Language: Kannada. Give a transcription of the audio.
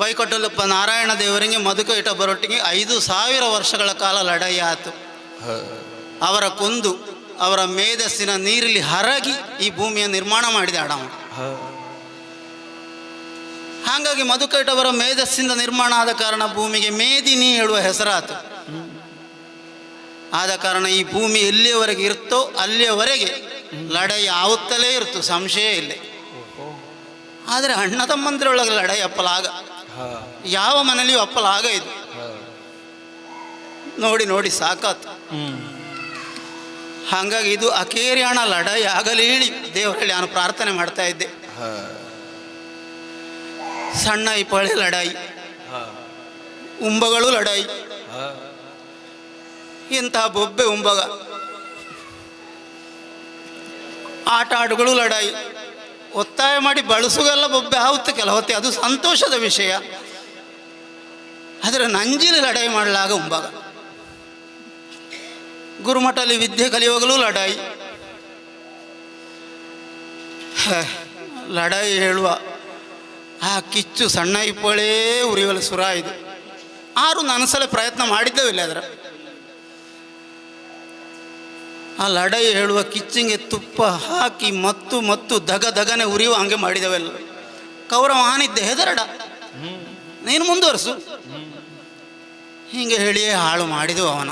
ವೈಕೊಟ್ಟಲಪ್ಪ ನಾರಾಯಣ ದೇವರಿಗೆ ಮಧುಕೈಟ ಬರೊಟ್ಟಿಗೆ ಐದು ಸಾವಿರ ವರ್ಷಗಳ ಕಾಲ ಲಡಾಯಿ ಆಯಿತು ಅವರ ಕೊಂದು, ಅವರ ಮೇಧಸ್ಸಿನ ನೀರಲ್ಲಿ ಹರಗಿ ಈ ಭೂಮಿಯ ನಿರ್ಮಾಣ ಮಾಡಿದ ಅಡವ ಹಾಗಾಗಿ ಮಧುಕೈಟವರ ಮೇಧಸ್ಸಿಂದ ನಿರ್ಮಾಣ ಆದ ಕಾರಣ ಭೂಮಿಗೆ ಮೇದಿನಿ ಹೇಳುವ ಹೆಸರಾತು. ಆದ ಕಾರಣ ಈ ಭೂಮಿ ಎಲ್ಲಿಯವರೆಗೆ ಇರ್ತೋ ಅಲ್ಲಿಯವರೆಗೆ ಲಡೈ ಆಗುತ್ತಲೇ ಇರ್ತು ಸಂಶಯ ಇಲ್ಲ. ಆದರೆ ಅಣ್ಣ ತಮ್ಮಂದಿರೊಳಗೆ ಲಡಾಯಿ ಅಪ್ಪಲಾಗ ಯಾವ ಮನೆಯಲ್ಲಿಯೂ ಅಪ್ಪಲಾಗ ಇದು. ನೋಡಿ ನೋಡಿ, ಸಾಕಾತು. ಹಾಗಾಗಿ ಇದು ಅಕೇರಿಯಾಣ ಲಡಾಯಿ ಆಗಲಿ ಹೇಳಿ ದೇವರಲ್ಲಿ ನಾನು ಪ್ರಾರ್ಥನೆ ಮಾಡ್ತಾ ಇದ್ದೆ. ಸಣ್ಣ ಇಪ್ಪಳೆ ಲಡಾಯಿ. ಉಂಬಗಳು ಲಡಾಯಿ. ಇಂತಹ ಬೊಬ್ಬೆ ಉಂಬಗ. ಆಟ ಆಡುಗಳು ಲಡಾಯಿ. ಒತ್ತಾಯ ಮಾಡಿ ಬಳಸುಗೆಲ್ಲ ಬೊಬ್ಬೆ ಕೆಲ ಹೊತ್ತೆ. ಅದು ಸಂತೋಷದ ವಿಷಯ. ಆದರೆ ನಂಜಿನ ಲಡಾಯಿ ಮಾಡಲಾಗ ಮುಂಭಾಗ. ಗುರುಮಠಲ್ಲಿ ವಿದ್ಯೆ ಕಲಿಯುವಾಗಲೂ ಲಡಾಯಿ ಲಡಾಯಿ ಹೇಳುವ ಆ ಕಿಚ್ಚು ಸಣ್ಣ ಇಪ್ಪಳೇ ಉರಿಯಲು ಸುರ ಇದು. ಆರು ನನಸಲ ಪ್ರಯತ್ನ ಮಾಡಿದ್ದೇವಿಲ್ಲ ಅದರ. ಆ ಲಡೈ ಹೇಳುವ ಕಿಚ್ಚಿಂಗೆ ತುಪ್ಪ ಹಾಕಿ ಮತ್ತು ಮತ್ತು ದಗ ದಗನೆ ಉರಿಯುವ ಹಂಗೆ ಮಾಡಿದವೆಲ್ಲ ಕೌರವ ಆನಿದ್ದೆ ಹೆದರಡ. ನೀನು ಮುಂದುವರಿಸು. ಹೀಗೆ ಹೇಳಿಯೇ ಹಾಳು ಮಾಡಿದೆವು ಅವನ.